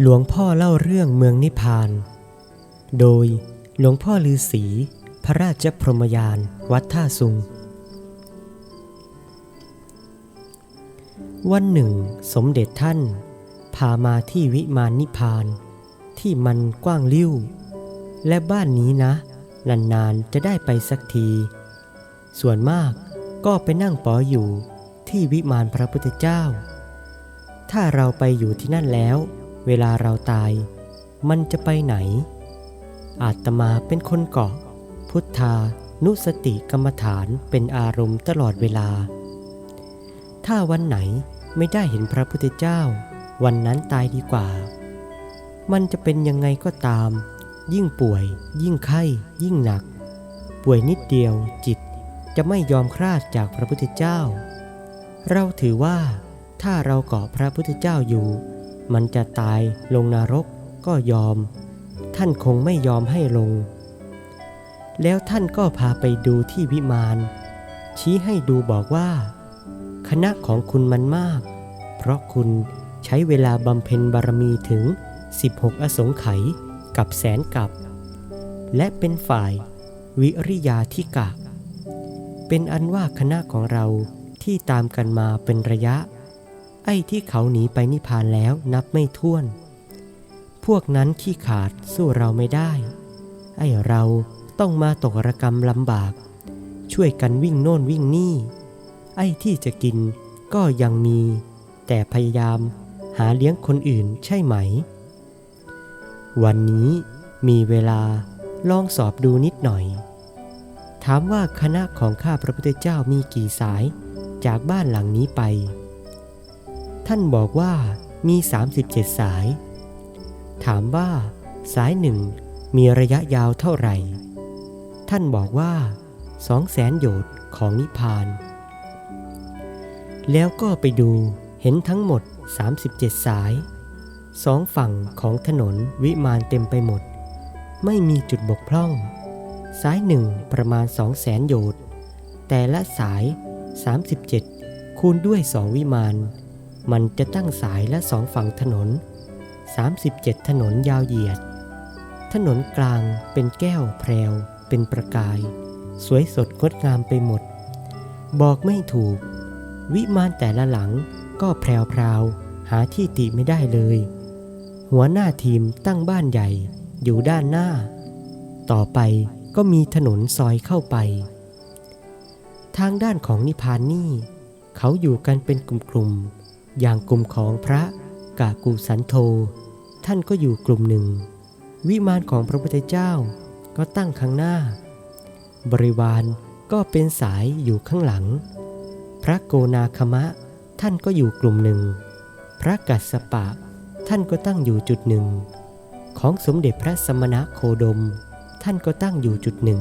หลวงพ่อเล่าเรื่องเมืองนิพพาน โดยหลวงพ่อลือศรีพระราชพรหมยาน วัดท่าสุง วันหนึ่ง สมเด็จท่าน พามาที่วิมานนิพพาน ที่มันกว้างลิ้ว และบ้านนี้นะ นานๆจะได้ไปสักที ส่วนมากก็ไปนั่งปออยู่ที่วิมานพระพุทธเจ้า ถ้าเราไปอยู่ที่นั่นแล้ว เวลาเราตาย มันจะไปไหน อาตมาเป็นคนเกาะ พุทธานุสติกรรมฐานเป็นอารมณ์ตลอดเวลา ถ้าวันไหนไม่ได้เห็นพระพุทธเจ้า วันนั้นตายดีกว่า มันจะเป็นยังไงก็ตาม ยิ่งป่วย ยิ่งไข้ ยิ่งหนัก ป่วยนิดเดียวจิตจะไม่ยอมคลาดจากพระพุทธเจ้า เราถือว่าถ้าเราเกาะพระพุทธเจ้าอยู่ มันจะตายลงนรกก็ยอม ท่านคงไม่ยอมให้ลง แล้วท่านก็พาไปดูที่วิมาน ชี้ให้ดูบอกว่า คณะของคุณมันมาก เพราะคุณใช้เวลาบำเพ็ญบารมีถึง 16 อสงไขยกับแสนกับ และเป็นฝ่ายวิริยาธิกะ เป็นอันว่าคณะของเราที่ตามกันมาเป็นระยะ ไอ้ที่เขาหนีไปนิพพานแล้วนับไม่ถ้วน พวกนั้นขี้ขาดสู้เราไม่ได้ ไอ้เราต้องมาตกรกรรมลำบาก ช่วยกันวิ่งโน่นวิ่งนี่ ไอ้ที่จะกินก็ยังมี แต่พยายามหาเลี้ยงคนอื่นใช่ไหม วันนี้มีเวลาลองสอบดูนิดหน่อย ถามว่าคณะของข้าพระพุทธเจ้ามีกี่สายจากบ้านหลังนี้ไป ท่านบอกว่ามี 37 สาย ถามว่า สายหนึ่งมีระยะยาวเท่าไหร่ ท่านบอกว่าสองแสนโยชน์ของนิพพาน แล้วก็ไปดูเห็นทั้งหมด 37 สายสองฝั่งของถนนวิมานเต็มไปหมด ไม่มีจุดบกพร่อง สายหนึ่งประมาณ2 0 0แสนโยชน์แต่ละสาย 37 คูณด้วยสองวิมาน มันจะตั้งสายและสองฝั่งถนน 37 ถนนยาวเหยียด ถนนกลางเป็นแก้วแพรว เป็นประกาย สวยสดงดงามไปหมด บอกไม่ถูก วิมานแต่ละหลังก็แพรวพราวหาที่ติไม่ได้เลย หัวหน้าทีมตั้งบ้านใหญ่อยู่ด้านหน้า ต่อไปก็มีถนนซอยเข้าไป ทางด้านของนิพานนี่ เขาอยู่กันเป็นกลุ่มๆ อย่างกลุ่มของพระกากูสันโธท่านก็อยู่กลุ่มหนึ่ง วิมานของพระพุทธเจ้าก็ตั้งข้างหน้า บริวารก็เป็นสายอยู่ข้างหลัง พระโกนาคมะท่านก็อยู่กลุ่มหนึ่ง พระกัสสปะท่านก็ตั้งอยู่จุดหนึ่ง ของสมเด็จพระสมณะโคดม ท่านก็ตั้งอยู่จุดหนึ่ง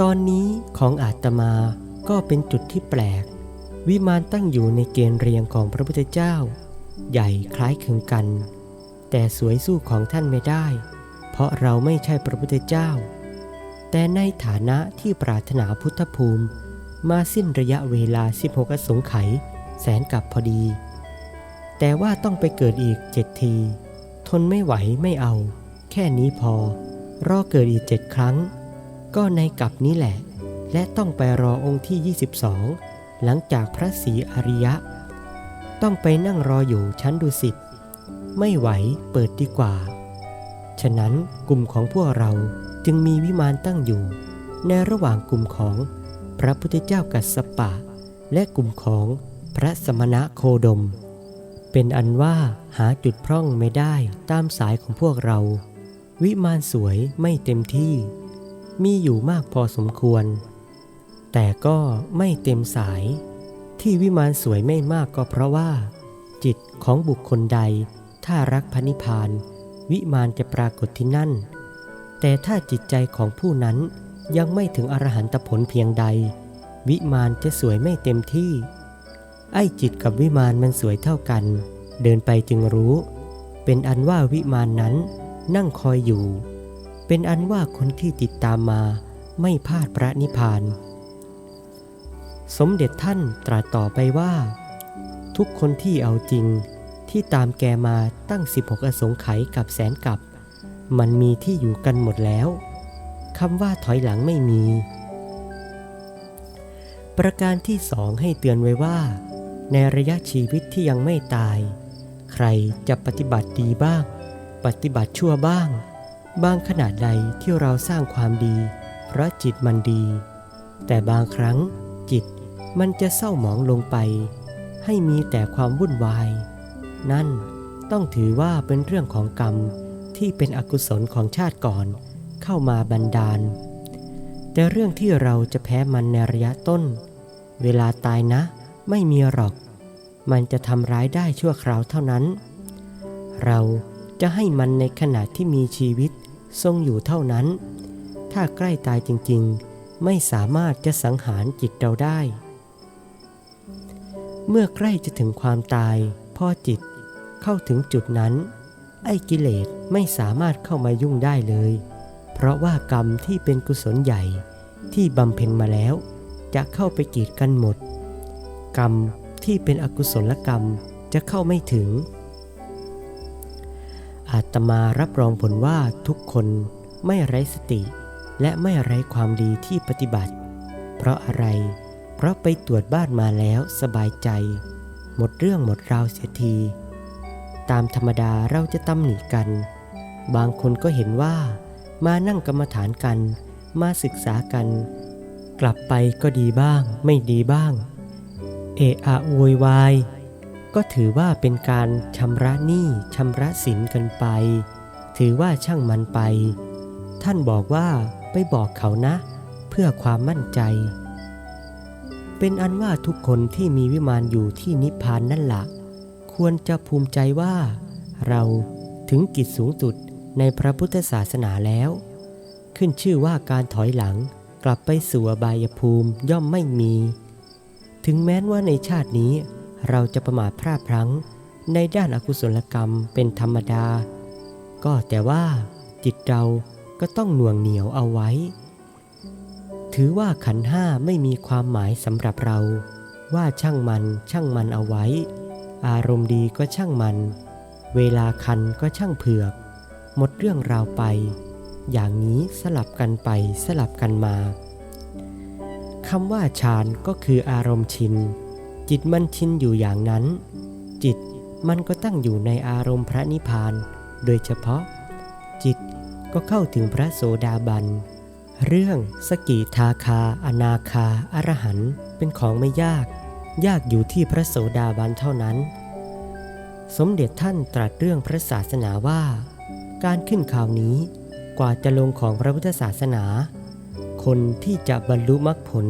ตอนนี้ของอาตมาก็เป็นจุดที่แปลก วิมานตั้งอยู่ในเกณฑ์เรียงของพระพุทธเจ้า ใหญ่คล้ายคลึงกัน แต่สวยสู้ของท่านไม่ได้ เพราะเราไม่ใช่พระพุทธเจ้า แต่ในฐานะที่ปรารถนาพุทธภูมิ มาสิ้นระยะเวลา 16 อสงไขยแสนกับพอดี แต่ว่าต้องไปเกิดอีกเจ็ดที ทนไม่ไหวไม่เอา แค่นี้พอ รอเกิดอีกเจ็ดครั้ง ก็ในกับนี้แหละ และต้องไปรอองค์ที่ 22 หลังจากพระศรีอริยะ ต้องไปนั่งรออยู่ชั้นดุสิตไม่ไหวเปิดดีกว่า ฉะนั้นกลุ่มของพวกเราจึงมีวิมานตั้งอยู่ ในระหว่างกลุ่มของพระพุทธเจ้ากัสสปะ และกลุ่มของพระสมณะโคดม เป็นอันว่าหาจุดพร่องไม่ได้ตามสายของพวกเรา วิมานสวยไม่เต็มที่ มีอยู่มากพอสมควร แต่ก็ไม่เต็มสาย ที่วิมานสวยไม่มากก็เพราะว่า จิตของบุคคลใด ถ้ารักพระนิพพาน วิมานจะปรากฏที่นั่น แต่ถ้าจิตใจของผู้นั้นยังไม่ถึงอรหันตผลเพียงใด วิมานจะสวยไม่เต็มที่ ไอ้จิตกับวิมานมันสวยเท่ากัน เดินไปจึงรู้ เป็นอันว่าวิมานนั้นนั่งคอยอยู่ เป็นอันว่าคนที่ติดตามมาไม่พลาดพระนิพพาน สมเด็จท่านตรัสต่อไปว่า ทุกคนที่เอาจริงที่ตามแกมาตั้ง 16 อสงไขยกับแสนกับ มันมีที่อยู่กันหมดแล้วคำว่าถอยหลังไม่มี ประการที่สองให้เตือนไว้ว่า ในระยะชีวิตที่ยังไม่ตาย ใครจะปฏิบัติดีบ้าง ปฏิบัติชั่วบ้าง บางขนาดใดที่เราสร้างความดี เพราะจิตมันดี แต่บางครั้ง มันจะเศร้าหมองลงไป ให้มีแต่ความวุ่นวาย นั่นต้องถือว่าเป็นเรื่องของกรรมที่เป็นอกุศลของชาติก่อนเข้ามาบันดาล แต่เรื่องที่เราจะแพ้มันในระยะต้น เวลาตายนะ ไม่มีหรอก มันจะทำร้ายได้ชั่วคราวเท่านั้น เราจะให้มันในขณะที่มีชีวิตทรงอยู่เท่านั้น ถ้าใกล้ตายจริงๆ ไม่สามารถจะสังหารจิตเราได้ เมื่อใกล้จะถึงความตายพ่อจิตเข้าถึงจุดนั้น ไอ้กิเลสไม่สามารถเข้ามายุ่งได้เลย เพราะว่ากรรมที่เป็นกุศลใหญ่ที่บำเพ็ญมาแล้ว จะเข้าไปกีดกันหมด กรรมที่เป็นอกุศลกรรมจะเข้าไม่ถึง อาตมารับรองผลว่าทุกคนไม่ไร้สติ และไม่ไร้ความดีที่ปฏิบัติ เพราะอะไร เพราะไปตรวจบ้านมาแล้วสบายใจ หมดเรื่องหมดราวเสียที ตามธรรมดาเราจะตำหนิกัน บางคนก็เห็นว่า มานั่งกรรมฐานกัน มาศึกษากัน กลับไปก็ดีบ้าง ไม่ดีบ้าง เอะอะโวยวายก็ถือว่าเป็นการชำระหนี้ชำระสินกันไป ถือว่าช่างมันไป ท่านบอกว่าไปบอกเขานะ เพื่อความมั่นใจ เป็นอันว่าทุกคนที่มีวิมานอยู่ที่นิพพานนั่นละ ควรจะภูมิใจว่า เราถึงกิจสูงสุดในพระพุทธศาสนาแล้ว ขึ้นชื่อว่าการถอยหลังกลับไปสู่อบายภูมิย่อมไม่มี ถึงแม้นว่าในชาตินี้ เราจะประมาทพลาดพลั้ง ในด้านอากุศลกรรมเป็นธรรมดา ก็แต่ว่าจิตเราก็ต้องหน่วงเหนียวเอาไว้ ถือว่าขันห้าไม่มีความหมายสำหรับเรา ว่าช่างมันช่างมันเอาไว้ อารมณ์ดีก็ช่างมัน เวลาคันก็ช่างเผือก หมดเรื่องราวไป อย่างนี้สลับกันไปสลับกันมาคำว่าฌานก็คืออารมณ์ชิน จิตมันชินอยู่อย่างนั้น จิตมันก็ตั้งอยู่ในอารมณ์พระนิพพาน โดยเฉพาะ จิตก็เข้าถึงพระโสดาบัน เรื่องสกิทาคา อนาคา อรหันเป็นของไม่ยาก ยากอยู่ที่พระโสดาบันเท่านั้น สมเด็จท่านตรัสเรื่องพระศาสนาว่า การขึ้นข่าวนี้กว่าจะลงของพระพุทธศาสนา คนที่จะบรรลุมรรคผล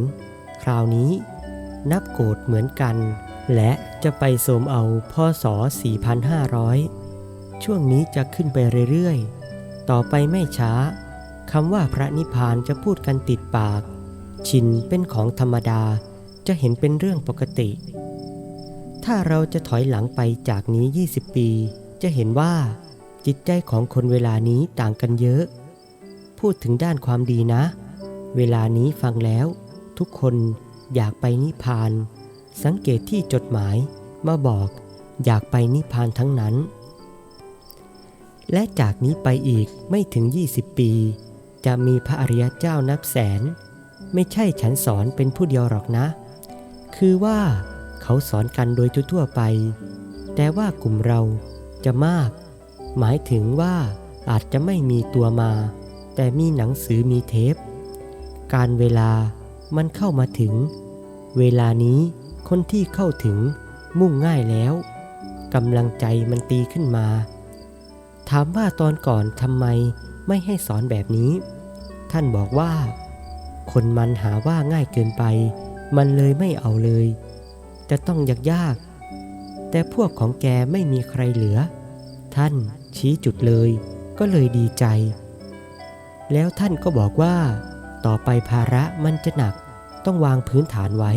คราวนี้นับโกรธเหมือนกัน และจะไปโสมเอาพศ4,500 ช่วงนี้จะขึ้นไปเรื่อยๆ ต่อไปไม่ช้า คำว่าพระนิพพานจะพูดกันติดปาก ชินเป็นของธรรมดาจะเห็นเป็นเรื่องปกติ ถ้าเราจะถอยหลังไปจากนี้ 20 ปี จะเห็นว่าจิตใจของคนเวลานี้ต่างกันเยอะ พูดถึงด้านความดีนะ เวลานี้ฟังแล้ว ทุกคนอยากไปนิพพาน สังเกตที่จดหมายมาบอกอยากไปนิพพานทั้งนั้น และจากนี้ไปอีกไม่ถึง 20 ปี จะมีพระอริยเจ้านับแสน ไม่ใช่ฉันสอนเป็นผู้เดียวหรอกนะ คือว่าเขาสอนกันโดยทั่วไป แต่ว่ากลุ่มเราจะมาก หมายถึงว่าอาจจะไม่มีตัวมา แต่มีหนังสือมีเทป การเวลามันเข้ามาถึง เวลานี้คนที่เข้าถึงมุ่งง่ายแล้วกำลังใจมันตีขึ้นมา ถามว่าตอนก่อนทำไม ไม่ให้สอนแบบนี้ ท่านบอกว่า คนมันหาว่าง่ายเกินไป มันเลยไม่เอาเลย จะต้องยากยากๆแต่พวกของแกไม่มีใครเหลือ ท่านชี้จุดเลย ก็เลยดีใจ แล้วท่านก็บอกว่า ต่อไปภาระมันจะหนักต้องวางพื้นฐานไว้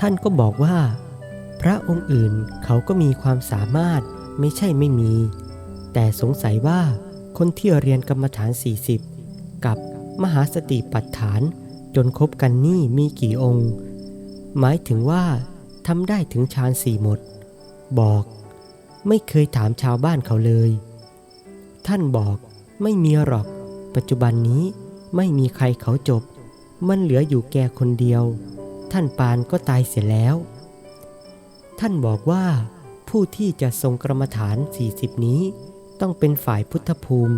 ท่านก็บอกว่า พระองค์อื่นเขาก็มีความสามารถไม่ใช่ไม่มี แต่สงสัยว่าคนที่เรียนกรรมฐาน 40 กับมหาสติปัฏฐานจนครบกันนี่มีกี่องค์ หมายถึงว่าทำได้ถึงฌานสี่หมด บอก ไม่เคยถามชาวบ้านเขาเลย ท่านบอกไม่มีหรอก ปัจจุบันนี้ไม่มีใครเขาจบ มันเหลืออยู่แกคนเดียว ท่านปานก็ตายเสียแล้ว ท่านบอกว่าผู้ที่จะทรงกรรมฐาน 40 นี้ ต้องเป็นฝ่ายพุทธภูมิ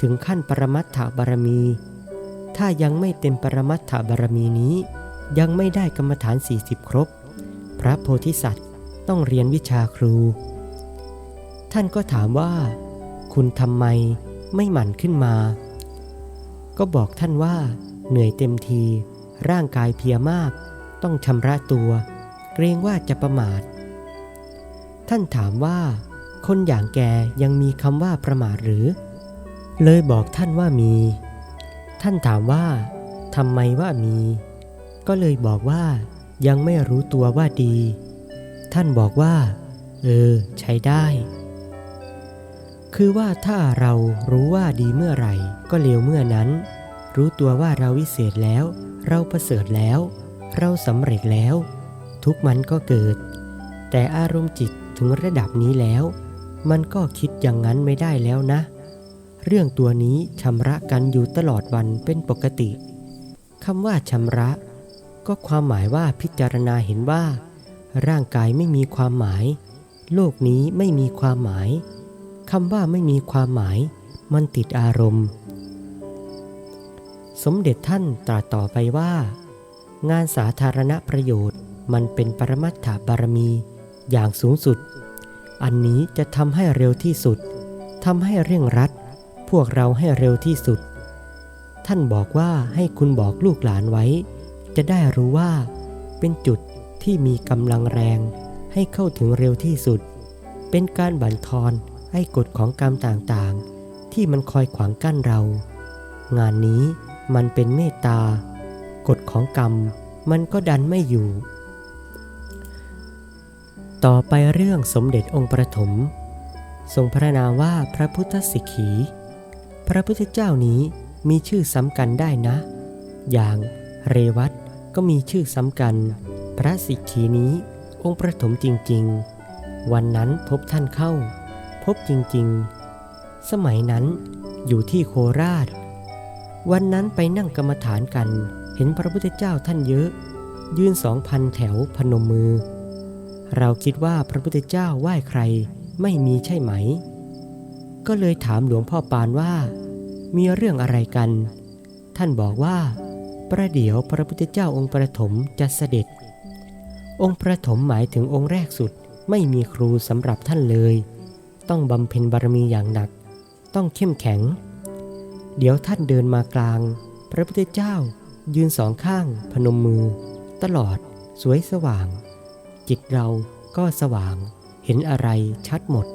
ถึงขั้นปรมัตถบารมี ถ้ายังไม่เต็มปรมัตถบารมีนี้ ยังไม่ได้กรรมฐาน 40 ครบ พระโพธิสัตว์ต้องเรียนวิชาครู ท่านก็ถามว่า คุณทำไมไม่หมั่นขึ้นมา ก็บอกท่านว่า เหนื่อยเต็มที ร่างกายเพียมาก ต้องชำระตัว เกรงว่าจะประมาท ท่านถามว่า คนอย่างแกยังมีคำว่าประมาทหรือ เลยบอกท่านว่ามี ท่านถามว่าทำไมว่ามี ก็เลยบอกว่ายังไม่รู้ตัวว่าดี ท่านบอกว่า เออ ใช้ได้ คือว่าถ้าเรารู้ว่าดีเมื่อไหร่ ก็เลวเมื่อนั้น รู้ตัวว่าเราวิเศษแล้ว เราประเสริฐแล้ว เราสำเร็จแล้ว ทุกมันก็เกิด แต่อารมณ์จิตถึงระดับนี้แล้ว มันก็คิดอย่างนั้นไม่ได้แล้วนะ เรื่องตัวนี้ชำระกันอยู่ตลอดวันเป็นปกติคำว่าชำระ ก็ความหมายว่าพิจารณาเห็นว่า ร่างกายไม่มีความหมาย โลกนี้ไม่มีความหมายคำว่าไม่มีความหมาย มันติดอารมณ์ สมเด็จท่านตรัสต่อไปว่า งานสาธารณประโยชน์มันเป็นปรมัตถบารมีอย่างสูงสุด อันนี้จะทำให้เร็วที่สุดทำให้เร่งรัด พวกเราให้เร็วที่สุด ท่านบอกว่าให้คุณบอกลูกหลานไว้ จะได้รู้ว่า เป็นจุดที่มีกำลังแรง ให้เข้าถึงเร็วที่สุด เป็นการบั่นทอนให้กฎของกรรมต่างๆ ที่มันคอยขวางกั้นเรา งานนี้มันเป็นเมตตากฎของกรรมมันก็ดันไม่อยู่ ต่อไปเรื่องสมเด็จองค์ประถม ทรงพระนามว่าพระพุทธสิกขี พระพุทธเจ้านี้มีชื่อซ้ำกันได้นะ อย่างเรวัตก็มีชื่อซ้ำกัน พระสิกขีนี้องค์ประถมจริงๆ วันนั้นพบท่านเข้า พบจริงๆ สมัยนั้นอยู่ที่โคราช วันนั้นไปนั่งกรรมฐานกัน เห็นพระพุทธเจ้าท่านเยอะ ยืนสองพันแถวพนมมือ เราคิดว่าพระพุทธเจ้าไหว้ใครไม่มีใช่ไหม ก็เลยถามหลวงพ่อปานว่า มีเรื่องอะไรกัน ท่านบอกว่า ประเดี๋ยวพระพุทธเจ้าองค์ประถมจะเสด็จ องค์ประถมหมายถึงองค์แรกสุดไม่มีครูสำหรับท่านเลย ต้องบำเพ็ญบารมีอย่างหนัก ต้องเข้มแข็ง เดี๋ยวท่านเดินมากลาง พระพุทธเจ้ายืนสองข้างพนมมือ ตลอดสวยสว่าง จิตเราก็สว่าง เห็นอะไรชัดหมด